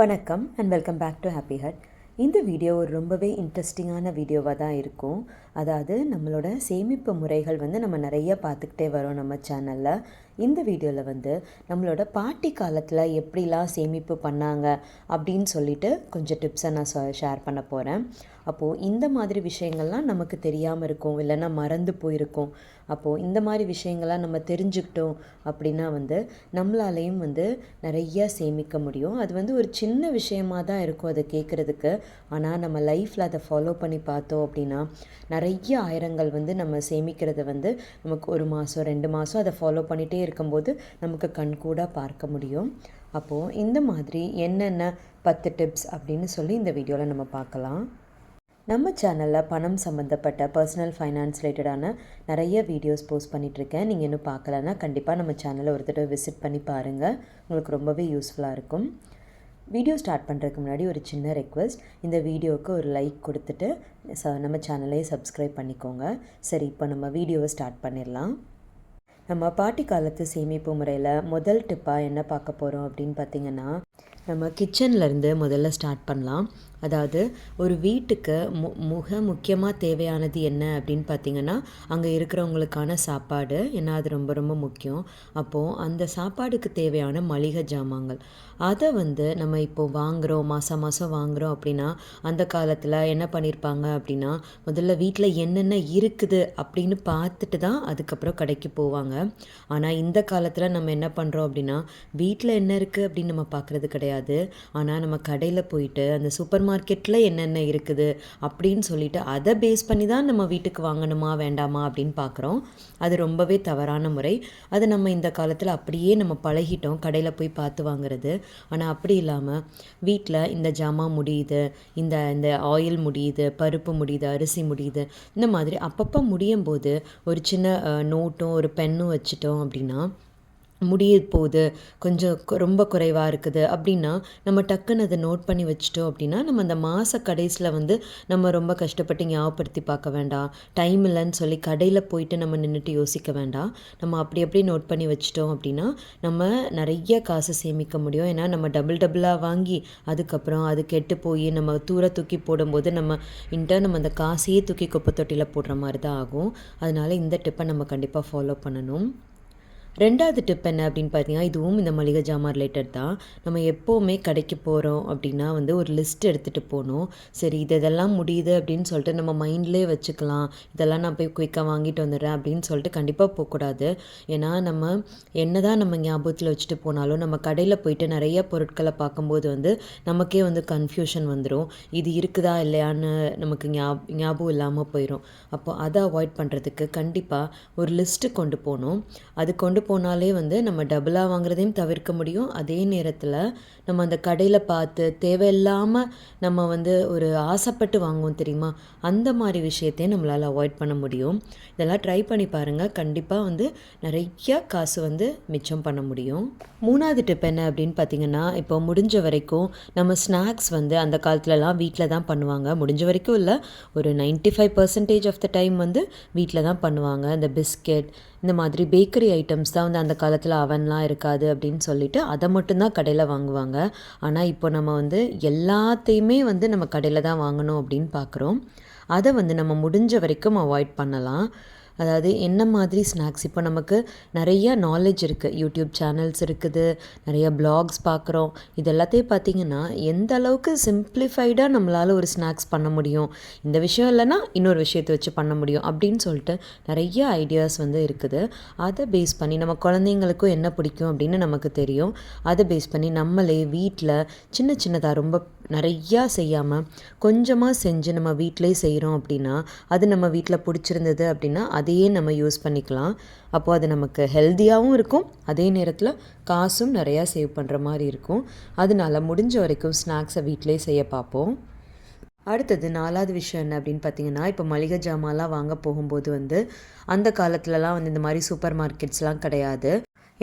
வணக்கம் and welcome back to happy hut இந்த video ஒரு ரொம்பவே இன்ட்ரெஸ்டிங்கான வீடியோவாக தான் இருக்கும். அதாவது நம்மளோட சேமிப்பு முறைகள் வந்து நம்ம நிறைய பார்த்துக்கிட்டே வரோம் நம்ம சேனலில் இந்த வீடியோவில் வந்து நம்மளோட பாட்டி காலத்தில் எப்படிலாம் சேமிப்பு பண்ணாங்க அப்படின்னு சொல்லிட்டு கொஞ்சம் டிப்ஸை நான் ஷேர் பண்ண போகிறேன் அப்போது இந்த மாதிரி விஷயங்கள்லாம் நமக்கு தெரியாமல் இருக்கும் இல்லைன்னா மறந்து போயிருக்கும். அப்போது இந்த மாதிரி விஷயங்கள்லாம் நம்ம தெரிஞ்சுக்கிட்டோம் அப்படின்னா வந்து நம்மளாலேயும் வந்து நிறையா சேமிக்க முடியும். அது வந்து ஒரு சின்ன விஷயமாக தான் இருக்கும் அதை கேட்குறதுக்கு. ஆனால் நம்ம லைஃப்பில் அதை ஃபாலோ பண்ணி பார்த்தோம் அப்படின்னா நிறைய ஆயிரங்கள் வந்து நம்ம சேமிக்கிறத வந்து நமக்கு ஒரு மாதம் ரெண்டு மாதம் அதை ஃபாலோ பண்ணிகிட்டே இருக்கும்போது நமக்கு கண்கூடாக பார்க்க முடியும். அப்போது இந்த மாதிரி என்னென்ன பத்து டிப்ஸ் அப்படின்னு சொல்லி இந்த வீடியோவில் நம்ம பார்க்கலாம். நம்ம சேனலில் பணம் சம்மந்தப்பட்ட பர்சனல் ஃபைனான்ஸ் ரிலேட்டடான நிறைய வீடியோஸ் போஸ்ட் பண்ணிகிட்ருக்கேன் நீங்கள் இன்னும் பார்க்கலன்னா கண்டிப்பாக நம்ம சேனலை ஒரு தடவை விசிட் பண்ணி பாருங்கள் உங்களுக்கு ரொம்பவே யூஸ்ஃபுல்லாக இருக்கும். வீடியோ ஸ்டார்ட் பண்ணுறதுக்கு முன்னாடி ஒரு சின்ன ரெக்வஸ்ட் இந்த வீடியோவுக்கு ஒரு லைக் கொடுத்துட்டு ச நம்ம சேனலையே சப்ஸ்கிரைப் பண்ணிக்கோங்க. சரி இப்போ நம்ம வீடியோவை ஸ்டார்ட் பண்ணிடலாம். நம்ம பாட்டி காலத்து சேமிப்பு முறையில் முதல் டிப்பாக என்ன பார்க்க போகிறோம் அப்படின்னு பார்த்தீங்கன்னா நம்ம கிச்சன்லேருந்து முதல்ல ஸ்டார்ட் பண்ணலாம். அதாவது ஒரு வீட்டுக்கு மு முக முக்கியமாக தேவையானது என்ன அப்படின்னு பார்த்தீங்கன்னா அங்கே இருக்கிறவங்களுக்கான சாப்பாடு ஏன்னா அது ரொம்ப ரொம்ப முக்கியம். அப்போது அந்த சாப்பாடுக்கு தேவையான மளிகை ஜாமான்கள். அதை வந்து நம்ம இப்போது வாங்குகிறோம் மாதம் மாதம் வாங்குகிறோம் அப்படின்னா அந்த காலத்தில் என்ன பண்ணியிருப்பாங்க அப்படின்னா முதல்ல வீட்டில் என்னென்ன இருக்குது அப்படின்னு பார்த்துட்டு தான் அதுக்கப்புறம் கடைக்கு போவாங்க. ஆனால் இந்த காலத்தில் நம்ம என்ன பண்ணுறோம் அப்படின்னா வீட்டில் என்ன இருக்குது அப்படின்னு நம்ம பார்க்குறது கிடையாது. ஆனால் நம்ம கடையில் போயிட்டு அந்த சூப்பர் மார்க்கெட்டில் என்னென்ன இருக்குது அப்படின்னு சொல்லிட்டு அதை பேஸ் பண்ணி தான் நம்ம வீட்டுக்கு வாங்கணுமா வேண்டாமா அப்படின்னு பார்க்குறோம் அது ரொம்பவே தவறான முறை. அது நம்ம இந்த காலத்தில் அப்படியே நம்ம பழகிட்டோம். கடையில் போய் பார்த்து வாங்குறது. ஆனால் அப்படி இல்லாமல் வீட்டில் இந்த ஜாமான் முடியுது இந்த இந்த ஆயில் முடியுது பருப்பு முடியுது அரிசி முடியுது இந்த மாதிரி அப்பப்போ முடியும் போது ஒரு சின்ன நோட்டும் ஒரு பென்னும் வச்சுட்டோம் அப்படின்னா முடிய போகுது. கொஞ்சம் ரொம்ப குறைவாக இருக்குது. அப்படின்னா நம்ம டக்குன்னு அதை நோட் பண்ணி வச்சுட்டோம் அப்படின்னா நம்ம அந்த மாத கடைசியில் வந்து நம்ம ரொம்ப கஷ்டப்பட்டு ஞாபகப்படுத்தி பார்க்க வேண்டாம். டைம் இல்லைன்னு சொல்லி கடையில் போயிட்டு நம்ம நின்றுட்டு யோசிக்க வேண்டாம். நம்ம அப்படி அப்படி நோட் பண்ணி வச்சுட்டோம் அப்படின்னா நம்ம நிறைய காசு சேமிக்க முடியும். ஏன்னா நம்ம டபுள் டபுளாக வாங்கி அதுக்கப்புறம் அது கெட்டு போய் நம்ம தூர தூக்கி போடும்போது நம்ம இன்ட்டர் நம்ம அந்த காசையே தூக்கி குப்பை தொட்டியில் போடுற மாதிரி தான் ஆகும். அதனால் இந்த டிப்பை நம்ம கண்டிப்பாக ஃபாலோ பண்ணணும். ரெண்டாவது டிப் என்ன அப்படின்னு பார்த்தீங்கன்னா இதுவும் இந்த மளிகை ஜாமான் ரிலேட்டட் தான். நம்ம எப்போவுமே கடைக்கு போகிறோம் அப்படின்னா வந்து ஒரு லிஸ்ட் எடுத்துகிட்டு போகணும். சரி இது இதெல்லாம் முடியுது அப்படின்னு சொல்லிட்டு நம்ம மைண்ட்லேயே வச்சுக்கலாம். இதெல்லாம் நான் போய் குயிக்காக வாங்கிட்டு வந்துடுறேன் அப்படின்னு சொல்லிட்டு கண்டிப்பாக போகக்கூடாது. ஏன்னா நம்ம என்ன தான் நம்ம ஞாபகத்தில் வச்சுட்டு போனாலும் நம்ம கடையில் போயிட்டு நிறைய பொருட்களை பார்க்கும்போது வந்து நமக்கே வந்து கன்ஃபியூஷன் வந்துடும் இது இருக்குதா இல்லையான்னு நமக்கு ஞாப ஞாபகம் இல்லாமல் போயிடும் அப்போ அதை அவாய்ட் பண்ணுறதுக்கு கண்டிப்பாக ஒரு லிஸ்ட்டு கொண்டு போகணும். அது கொண்டு போனாலே வந்து நம்ம டபுளாக வாங்குறதையும் தவிர்க்க முடியும். அதே நேரத்தில் நம்ம அந்த கடையில் பார்த்து தேவையில்லாமல் நம்ம வந்து ஒரு ஆசைப்பட்டு வாங்குவோம் தெரியுமா? அந்த மாதிரி விஷயத்தையும் நம்மளால் அவாய்ட் பண்ண முடியும். இதெல்லாம் ட்ரை பண்ணி பாருங்கள் கண்டிப்பாக வந்து நிறைய காசு வந்து மிச்சம் பண்ண முடியும். மூணாவது டிப் என்ன அப்படின்னு பார்த்தீங்கன்னா இப்போ முடிஞ்ச வரைக்கும் நம்ம ஸ்நாக்ஸ் வந்து அந்த காலத்துலலாம் வீட்டில் தான் பண்ணுவாங்க. முடிஞ்ச வரைக்கும் இல்லை ஒரு ninety five percentage of the time வந்து வீட்டில் தான் பண்ணுவாங்க. இந்த பிஸ்கெட் இந்த மாதிரி பேக்கரி ஐட்டம்ஸ் தான் வந்து அந்த காலத்தில் அவன்லாம் இருக்காது அப்படின்னு சொல்லிட்டு அதை மட்டும்தான் கடையில் வாங்குவாங்க. ஆனால் இப்போ நம்ம வந்து எல்லாத்தையுமே வந்து நம்ம கடையில் தான் வாங்கணும் அப்படின்னு பார்க்குறோம் அதை வந்து நம்ம முடிஞ்ச வரைக்கும் அவாய்ட் பண்ணலாம். அதாவது என்ன மாதிரி ஸ்நாக்ஸ் இப்போ நமக்கு நிறைய நாலேஜ் இருக்குது யூடியூப் சேனல்ஸ் இருக்குது. நிறைய பிளாக்ஸ் பார்க்குறோம். இது எல்லாத்தையும் பார்த்திங்கன்னா எந்த அளவுக்கு சிம்பிளிஃபைடாக நம்மளால் ஒரு ஸ்நாக்ஸ் பண்ண முடியும்? இந்த விஷயம் இல்லைன்னா இன்னொரு விஷயத்தை வச்சு பண்ண முடியும். அப்படின்னு சொல்லிட்டு நிறைய ஐடியாஸ் வந்து இருக்குது. அதை பேஸ் பண்ணி நம்ம குழந்தைங்களுக்கும் என்ன பிடிக்கும் அப்படின்னு நமக்கு தெரியும். அதை பேஸ் பண்ணி நம்மளே வீட்டில் சின்ன சின்னதாக ரொம்ப நிறையா செய்யாமல் கொஞ்சமாக செஞ்சு நம்ம வீட்டிலே செய்கிறோம் அப்படின்னா அது நம்ம வீட்டில் பிடிச்சிருந்தது அப்படின்னா அதையே நம்ம யூஸ் பண்ணிக்கலாம். அப்போது அது நமக்கு ஹெல்த்தியாகவும் இருக்கும். அதே நேரத்தில் காசும் நிறையா சேவ் பண்ணுற மாதிரி இருக்கும். அதனால முடிஞ்ச வரைக்கும் ஸ்நாக்ஸை வீட்டிலே செய்ய பார்ப்போம். அடுத்தது நாலாவது விஷயம் என்ன அப்படின்னு பார்த்தீங்கன்னா இப்போ மளிகை ஜாமான்லாம் வாங்க போகும்போது வந்து அந்த காலத்துலலாம் வந்து இந்த மாதிரி சூப்பர் மார்க்கெட்ஸ்லாம் கிடையாது.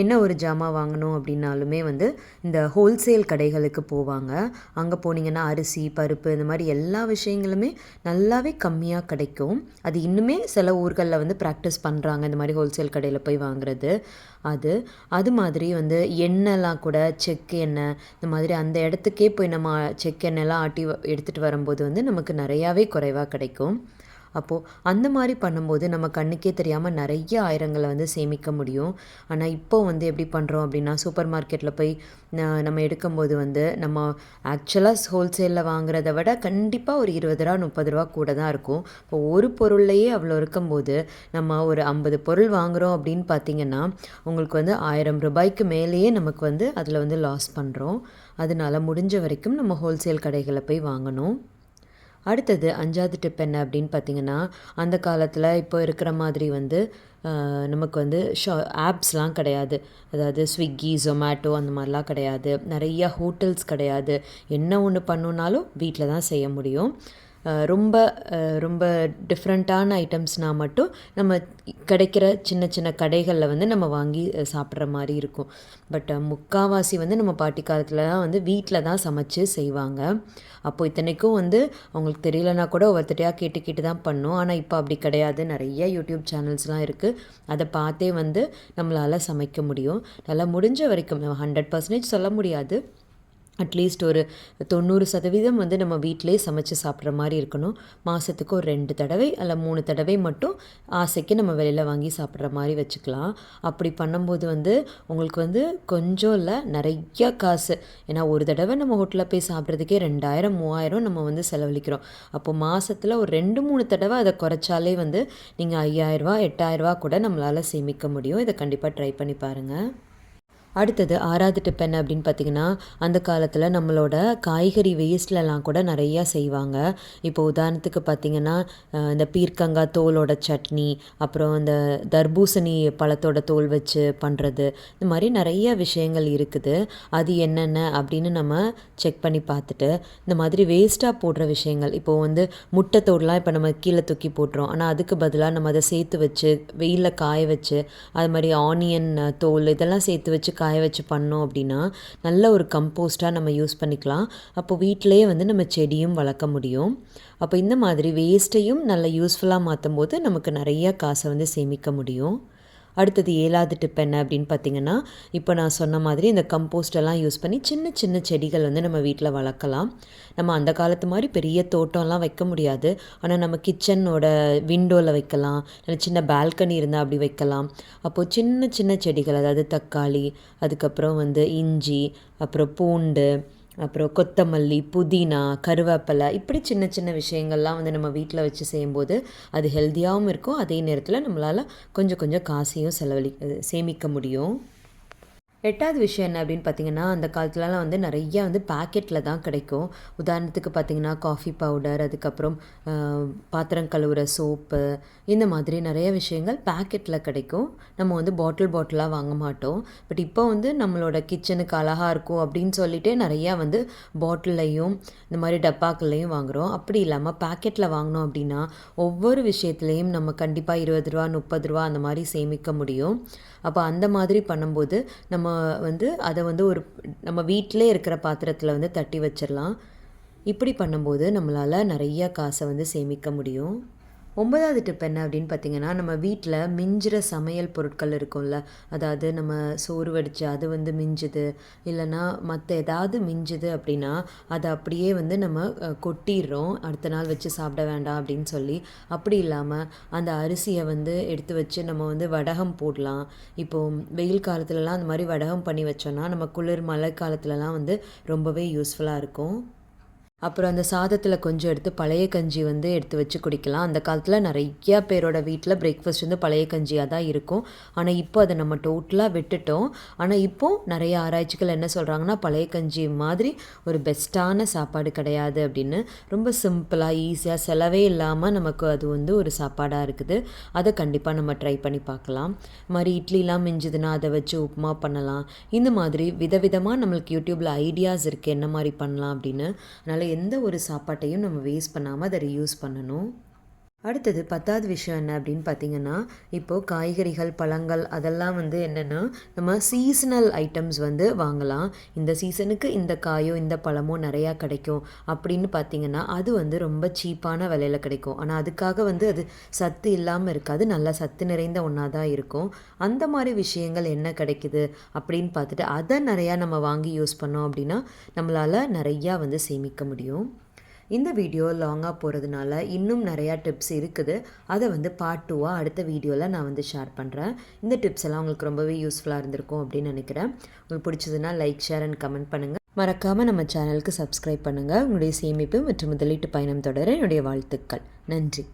என்ன ஒரு ஜாமான் வாங்கணும் அப்படின்னாலுமே வந்து இந்த ஹோல்சேல் கடைகளுக்கு போவாங்க. அங்கே போனீங்கன்னா அரிசி பருப்பு இந்த மாதிரி எல்லா விஷயங்களுமே நல்லாவே கம்மியாக கிடைக்கும். அது இன்னுமே சில ஊர்களில் வந்து ப்ராக்டிஸ் பண்ணுறாங்க இந்த மாதிரி ஹோல்சேல் கடையில் போய் வாங்குறது. அது அது மாதிரி வந்து எண்ணெய்லாம் கூட செக் எண்ணெய் இந்த மாதிரி அந்த இடத்துக்கே போய் நம்ம செக் எண்ணெய்லாம் ஆட்டி எடுத்துகிட்டு வரும்போது வந்து நமக்கு நிறையாவே குறைவாக கிடைக்கும். அப்போது அந்த மாதிரி பண்ணும்போது நம்ம கண்ணுக்கே தெரியாமல் நிறைய ஆயிரங்களை வந்து சேமிக்க முடியும். ஆனால் இப்போ வந்து எப்படி பண்ணுறோம் அப்படின்னா சூப்பர் மார்க்கெட்டில் போய் நம்ம எடுக்கும்போது வந்து நம்ம ஆக்சுவலாக ஹோல்சேலில் வாங்குறத விட கண்டிப்பாக ஒரு இருபது ரூபா முப்பது ரூபா கூட தான் இருக்கும். இப்போ ஒரு பொருள்லையே அவ்வளோ இருக்கும்போது நம்ம ஒரு ஐம்பது பொருள் வாங்குகிறோம் அப்படின்னு பார்த்தீங்கன்னா உங்களுக்கு வந்து ஆயிரம் ரூபாய்க்கு மேலேயே நமக்கு வந்து அதில் வந்து லாஸ் பண்ணுறோம் அதனால முடிஞ்ச வரைக்கும் நம்ம ஹோல்சேல் கடைகளை போய் வாங்கணும். அடுத்தது அஞ்சாவது டிப் என்ன அப்படின்னு பார்த்தீங்கன்னா அந்த காலத்தில் இப்போ இருக்கிற மாதிரி வந்து நமக்கு வந்து ஷா ஆப்ஸ்லாம் கிடையாது. அதாவது ஸ்விக்கி ஜொமேட்டோ அந்த மாதிரிலாம் கிடையாது. நிறையா ஹோட்டல்ஸ் கிடையாது. என்ன ஒன்று பண்ணுனாலும் வீட்டில் தான் செய்ய முடியும். ரொம்ப ரொம்ப டிஃப்ரெண்ட்டான ஐட்டம்ஸ்னால் மட்டும் நம்ம கிடைக்கிற சின்ன சின்ன கடைகளில் வந்து நம்ம வாங்கி சாப்பிட்ற மாதிரி இருக்கும். பட் முக்கால்வாசி வந்து நம்ம பாட்டி காலத்தில் தான் வந்து வீட்டில் தான் சமைச்சு செய்வாங்க. அப்போது இத்தனைக்கும் வந்து அவங்களுக்கு தெரியலனா கூட ஒவ்வொருத்தட்டையாக கேட்டு கேட்டு தான் பண்ணோம். ஆனால் இப்போ அப்படி கிடையாது. நிறைய யூடியூப் சேனல்ஸ்லாம் இருக்குது அதை பார்த்தே வந்து நம்மளால் சமைக்க முடியும். நல்லா முடிஞ்ச வரைக்கும் ஹண்ட்ரட் பர்சன்டேஜ் சொல்ல முடியாது. அட்லீஸ்ட் ஒரு தொண்ணூறு சதவீதம் வந்து நம்ம வீட்டிலே சமைச்சு சாப்பிட்ற மாதிரி இருக்கணும். மாதத்துக்கு ஒரு ரெண்டு தடவை அல்ல மூணு தடவை மட்டும் ஆசைக்கு நம்ம வெளியில் வாங்கி சாப்பிட்ற மாதிரி வச்சுக்கலாம். அப்படி பண்ணும்போது வந்து உங்களுக்கு வந்து கொஞ்சம் இல்லை நிறையா காசு. ஏன்னா ஒரு தடவை நம்ம ஹோட்டலில் போய் சாப்பிட்றதுக்கே ரெண்டாயிரம் மூவாயிரம் நம்ம வந்து செலவழிக்கிறோம். அப்போது மாதத்தில் ஒரு ரெண்டு மூணு தடவை அதை குறைச்சாலே வந்து நீங்கள் ஐயாயிரரூவா எட்டாயிரரூவா கூட நம்மளால் சேமிக்க முடியும். இதை கண்டிப்பாக ட்ரை பண்ணி பாருங்கள் அடுத்தது ஆறாவது டிப் என்ன அப்படின்னு பார்த்தீங்கன்னா அந்த காலத்தில் நம்மளோட காய்கறி வேஸ்ட்லலாம் கூட நிறையா செய்வாங்க. இப்போ உதாரணத்துக்கு பார்த்திங்கன்னா இந்த பீர்க்கங்காய் தோலோட சட்னி அப்புறம் இந்த தர்பூசணி பழத்தோட தோல் வச்சு பண்ணுறது இந்த மாதிரி நிறைய விஷயங்கள் இருக்குது. அது என்னென்ன அப்படின்னு நம்ம செக் பண்ணி பார்த்துட்டு இந்த மாதிரி வேஸ்ட்டாக போடுற விஷயங்கள் இப்போது வந்து முட்டை தோடெலாம் இப்போ நம்ம கீழே தூக்கி போட்டுறோம். ஆனால் அதுக்கு பதிலாக நம்ம அதை சேர்த்து வச்சு வெயிலில் காய வச்சு அது மாதிரி ஆனியன் தோல் இதெல்லாம் சேர்த்து வச்சு காய வச்சு பண்ணோம் அப்படின்னா நல்ல ஒரு கம்போஸ்ட்டாக நம்ம யூஸ் பண்ணிக்கலாம். அப்போ வீட்டிலையே வந்து நம்ம செடியும் வளர்க்க முடியும். அப்போ இந்த மாதிரி வேஸ்ட்டையும் நல்ல யூஸ்ஃபுல்லாக மாற்றும் போது நமக்கு நிறையா காசை வந்து சேமிக்க முடியும். அடுத்தது ஏழாவது டிப் என்ன அப்படின்னு பார்த்தீங்கன்னா இப்போ நான் சொன்ன மாதிரி இந்த கம்போஸ்டெல்லாம் யூஸ் பண்ணி சின்ன சின்ன செடிகள் வந்து நம்ம வீட்டில் வளர்க்கலாம். நம்ம அந்த காலத்து மாதிரி பெரிய தோட்டம்லாம் வைக்க முடியாது. ஆனால் நம்ம கிச்சனோட விண்டோவில் வைக்கலாம். இல்லை சின்ன பால்கனி இருந்தால் அப்படி வைக்கலாம். அப்போது சின்ன சின்ன செடிகள் அதாவது தக்காளி அதுக்கப்புறம் வந்து இஞ்சி அப்புறம் பூண்டு அப்புறம் கொத்தமல்லி புதினா கருவேப்பிலை இப்படி சின்ன சின்ன விஷயங்கள்லாம் வந்து நம்ம வீட்டில் வச்சு செய்யும்போது அது ஹெல்த்தியாகவும் இருக்கும். அதே நேரத்தில் நம்மளால் கொஞ்சம் கொஞ்சம் காசையும் செலவழி சேமிக்க முடியும். எட்டாவது விஷயம் என்ன அப்படின்னு பார்த்தீங்கன்னா அந்த காலத்துலலாம் வந்து நிறையா வந்து பேக்கெட்டில் தான் கிடைக்கும். உதாரணத்துக்கு பார்த்திங்கன்னா காஃபி பவுடர் அதுக்கப்புறம் பாத்திரம் கழுவுற சோப்பு இந்த மாதிரி நிறைய விஷயங்கள் பேக்கெட்டில் கிடைக்கும். நம்ம வந்து பாட்டில் பாட்டிலாக வாங்க மாட்டோம். பட் இப்போ வந்து நம்மளோட கிச்சனுக்கு அழகாக இருக்கும் அப்படின்னு சொல்லிட்டு நிறையா வந்து பாட்டில்லையும் இந்த மாதிரி டப்பாக்கள்லையும் வாங்குகிறோம் அப்படி இல்லாமல் பேக்கெட்டில் வாங்கினோம் அப்படின்னா ஒவ்வொரு விஷயத்துலேயும் நம்ம கண்டிப்பாக இருபது ரூபா முப்பது ரூபா அந்த மாதிரி சேமிக்க முடியும். அப்போ அந்த மாதிரி பண்ணும்போது நம்ம வந்து அதை வந்து ஒரு நம்ம வீட்டிலே இருக்கிற பாத்திரத்தில் வந்து தட்டி வச்சிடலாம் இப்படி பண்ணும்போது நம்மளால் நிறையா காசை வந்து சேமிக்க முடியும். ஒன்பதாவது டிப் என்ன அப்படின்னு பார்த்தீங்கன்னா நம்ம வீட்டில் மிஞ்சிற சமையல் பொருட்கள் இருக்கும்ல. அதாவது நம்ம சோறு வடித்து அது வந்து மிஞ்சுது இல்லைன்னா மற்ற ஏதாவது மிஞ்சுது அப்படின்னா அதை அப்படியே வந்து நம்ம கொட்டிடுறோம். அடுத்த நாள் வச்சு சாப்பிட வேண்டாம் அப்படின்னு சொல்லி. அப்படி இல்லாமல் அந்த அரிசியை வந்து எடுத்து வச்சு நம்ம வந்து வடகம் போடலாம். இப்போது வெயில் காலத்துலலாம் அந்த மாதிரி வடகம் பண்ணி வச்சோன்னா நம்ம குளிர் மழை காலத்துலலாம் வந்து ரொம்பவே யூஸ்ஃபுல்லாக இருக்கும். அப்புறம் அந்த சாதத்தில் கொஞ்சம் எடுத்து பழைய கஞ்சி வந்து எடுத்து வச்சு குடிக்கலாம். அந்த காலத்தில் நிறையா பேரோட வீட்டில் பிரேக்ஃபாஸ்ட் வந்து பழைய கஞ்சியாக தான் இருக்கும். ஆனால் இப்போ அதை நம்ம டோட்டலாக விட்டுட்டோம். ஆனால் இப்போது நிறைய ஆராய்ச்சிகள் என்ன சொல்கிறாங்கன்னா பழைய கஞ்சி மாதிரி ஒரு பெஸ்ட்டான சாப்பாடு கிடையாது அப்படின்னு. ரொம்ப சிம்பிளாக ஈஸியாக செலவே இல்லாமல் நமக்கு அது வந்து ஒரு சாப்பாடாக இருக்குது. அதை கண்டிப்பாக நம்ம ட்ரை பண்ணி பார்க்கலாம். மாதிரி இட்லிலாம் மிஞ்சுதுன்னா அதை வச்சு உப்புமா பண்ணலாம். இந்த மாதிரி விதவிதமாக நம்மளுக்கு யூடியூப்பில் ஐடியாஸ் இருக்குது என்ன மாதிரி பண்ணலாம் அப்படின்னு. அதனால் எந்த ஒரு சாப்பாட்டையும் நம்ம வேஸ்ட் பண்ணாமல் அதை ரீயூஸ் பண்ணணும். அடுத்தது பத்தாவது விஷயம் என்ன அப்படின்னு பார்த்தீங்கன்னா இப்போது காய்கறிகள் பழங்கள் அதெல்லாம் வந்து என்னென்னா நம்ம சீசனல் ஐட்டம்ஸ் வந்து வாங்கலாம். இந்த சீசனுக்கு இந்த காயோ இந்த பழமோ நிறையா கிடைக்கும் அப்படின்னு பார்த்தீங்கன்னா அது வந்து ரொம்ப சீப்பான விலையில் கிடைக்கும். ஆனால் அதுக்காக வந்து அது சத்து இல்லாமல் இருக்காது. நல்லா சத்து நிறைந்த ஒன்றா தான் இருக்கும். அந்த மாதிரி விஷயங்கள் என்ன கிடைக்குது அப்படின்னு பார்த்துட்டு அதை நிறையா நம்ம வாங்கி யூஸ் பண்ணோம் அப்படின்னா நம்மளால் நிறையா வந்து சேமிக்க முடியும். இந்த வீடியோ லாங்காக போகிறதுனால இன்னும் நிறையா டிப்ஸ் இருக்குது. அதை வந்து பார்ட் டூவாக அடுத்த வீடியோவில் நான் வந்து ஷேர் பண்ணுறேன் இந்த டிப்ஸ் எல்லாம் உங்களுக்கு ரொம்பவே யூஸ்ஃபுல்லாக இருந்திருக்கும் அப்படின்னு நினைக்கிறேன். உங்களுக்கு பிடிச்சதுன்னா லைக் ஷேர் அண்ட் கமெண்ட் பண்ணுங்கள் மறக்காமல் நம்ம சேனலுக்கு சப்ஸ்கிரைப் பண்ணுங்கள் உங்களுடைய சேமிப்பு மற்றும் முதலீட்டு பயணம் தொடர என்னுடைய வாழ்த்துக்கள். நன்றி.